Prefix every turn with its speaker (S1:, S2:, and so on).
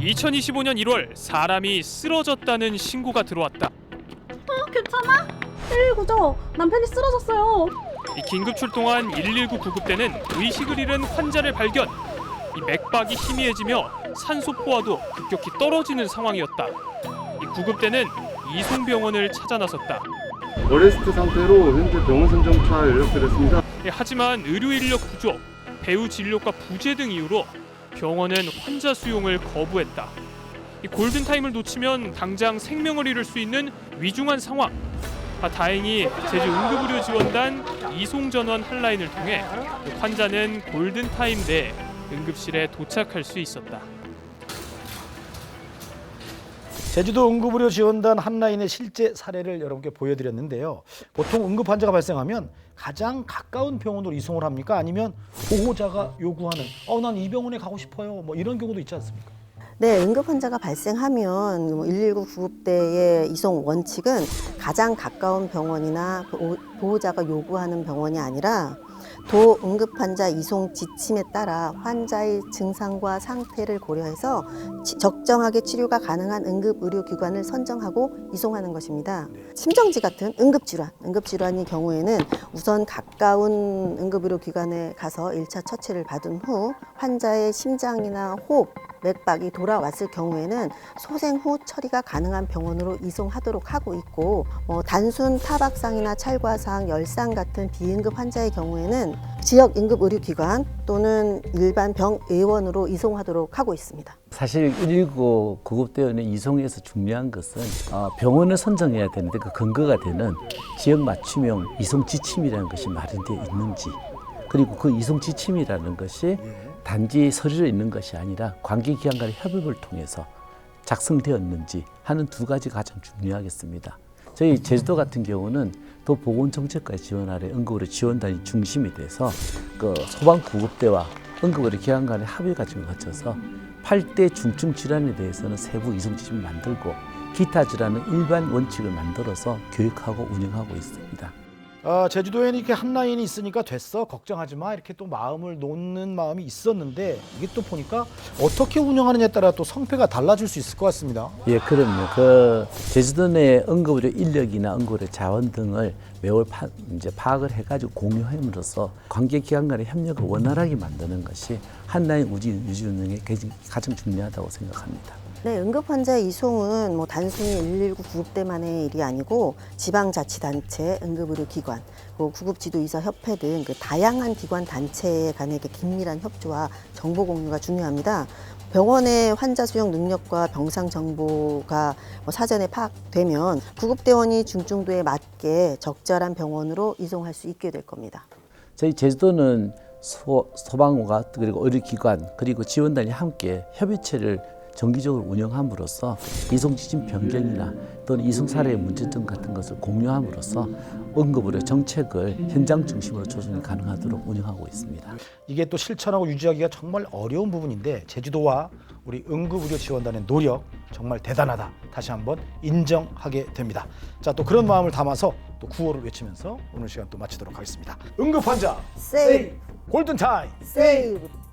S1: 2025년 1월 사람이 쓰러졌다는 신고가 들어왔다.
S2: 어, 괜찮아? 119죠? 남편이 쓰러졌어요.
S1: 이 긴급 출동한 119 구급대는 의식을 잃은 환자를 발견. 이 맥박이 희미해지며 산소 포화도 급격히 떨어지는 상황이었다. 이 구급대는 이송병원을 찾아 나섰다.
S3: 어레스트 상태로 현재 병원 선정차 연락드렸습니다.
S1: 예, 하지만 의료 인력 부족, 배후 진료과 부재 등 이유로 병원은 환자 수용을 거부했다. 이 골든 타임을 놓치면 당장 생명을 잃을 수 있는 위중한 상황. 아, 다행히 제주 응급의료 지원단 이송 전원 한라인을 통해 그 환자는 골든 타임 내에 응급실에 도착할 수 있었다.
S4: 제주도 응급의료 지원단 한라인의 실제 사례를 여러분께 보여드렸는데요. 보통 응급 환자가 발생하면 가장 가까운 병원으로 이송을 합니까? 아니면 보호자가 요구하는 어 난 이 병원에 가고 싶어요. 뭐 이런 경우도 있지 않습니까?
S5: 네, 응급 환자가 발생하면 뭐119 구급대의 이송 원칙은 가장 가까운 병원이나 보호- 보호자가 요구하는 병원이 아니라 도 응급 환자 이송 지침에 따라 환자의 증상과 상태를 고려해서 치- 적정하게 치료가 가능한 응급 의료 기관을 선정하고 이송하는 것입니다. 심정지 같은 응급 질환, 응급 질환의 경우에는 우선 가까운 응급 의료 기관에 가서 일차 처치를 받은 후 환자의 심장이나 호흡 맥박이 돌아왔을 경우에는 소생 후 처리가 가능한 병원으로 이송하도록 하고 있고 뭐 단순 타박상이나 찰과상, 열상 같은 비응급 환자의 경우에는 지역 응급 의료기관 또는 일반 병의원으로 이송하도록 하고 있습니다.
S6: 사실 119 구급대원의 이송에서 중요한 것은 어, 병원을 선정해야 되는데 그 근거가 되는 지역 맞춤형 이송 지침이라는 것이 마련되어 있는지 그리고 그 이송 지침이라는 것이 단지 서류로 있는 것이 아니라 관계기관 간의 협업을 통해서 작성되었는지 하는 두 가지가 가장 중요하겠습니다. 저희 제주도 같은 경우는 또 보건정책과의 지원 아래 응급의료 지원단이 중심이 돼서 그 소방구급대와 응급의료 기관 간의 합의 과정을 거쳐서 8대 중증 질환에 대해서는 세부 이송 지침을 만들고 기타 질환은 일반 원칙을 만들어서 교육하고 운영하고 있습니다.
S4: 아, 제주도에는 이렇게 한 라인이 있으니까 됐어 걱정하지 마 이렇게 또 마음을 놓는 마음이 있었는데 이게 또 보니까 어떻게 운영하느냐에 따라 또 성패가 달라질 수 있을 것 같습니다.
S6: 예, 그럼요. 그 제주도 내 응급의료 인력이나 응급의료 자원 등을 매월 파, 이제 파악을 해가지고 공유함으로써 관계 기관 간의 협력을 원활하게 만드는 것이 한라인 유지 운영의 가장 중요하다고 생각합니다.
S5: 네, 응급 환자 이송은 뭐 단순히 119 구급대만의 일이 아니고 지방자치단체, 응급의료기관, 뭐 구급지도의사 협회 등 그 다양한 기관 단체 간의 그 긴밀한 협조와 정보 공유가 중요합니다. 병원의 환자 수용 능력과 병상 정보가 뭐 사전에 파악되면 구급대원이 중증도에 맞게 적절한 병원으로 이송할 수 있게 될 겁니다.
S6: 저희 제주도는 소, 소방과 그리고 의료기관 그리고 지원단이 함께 협의체를 정기적으로 운영함으로써 이송 지침 변경이나 또는 이송 사례의 문제점 같은 것을 공유함으로써 응급의료 정책을 현장 중심으로 조정이 가능하도록 운영하고 있습니다.
S4: 이게 또 실천하고 유지하기가 정말 어려운 부분인데 제주도와 우리 응급의료지원단의 노력 정말 대단하다 다시 한번 인정하게 됩니다. 자 또 그런 마음을 담아서 또 구호를 외치면서 오늘 시간 또 마치도록 하겠습니다. 응급 환자
S5: 세이브,
S4: 골든 타임.
S5: 세이브.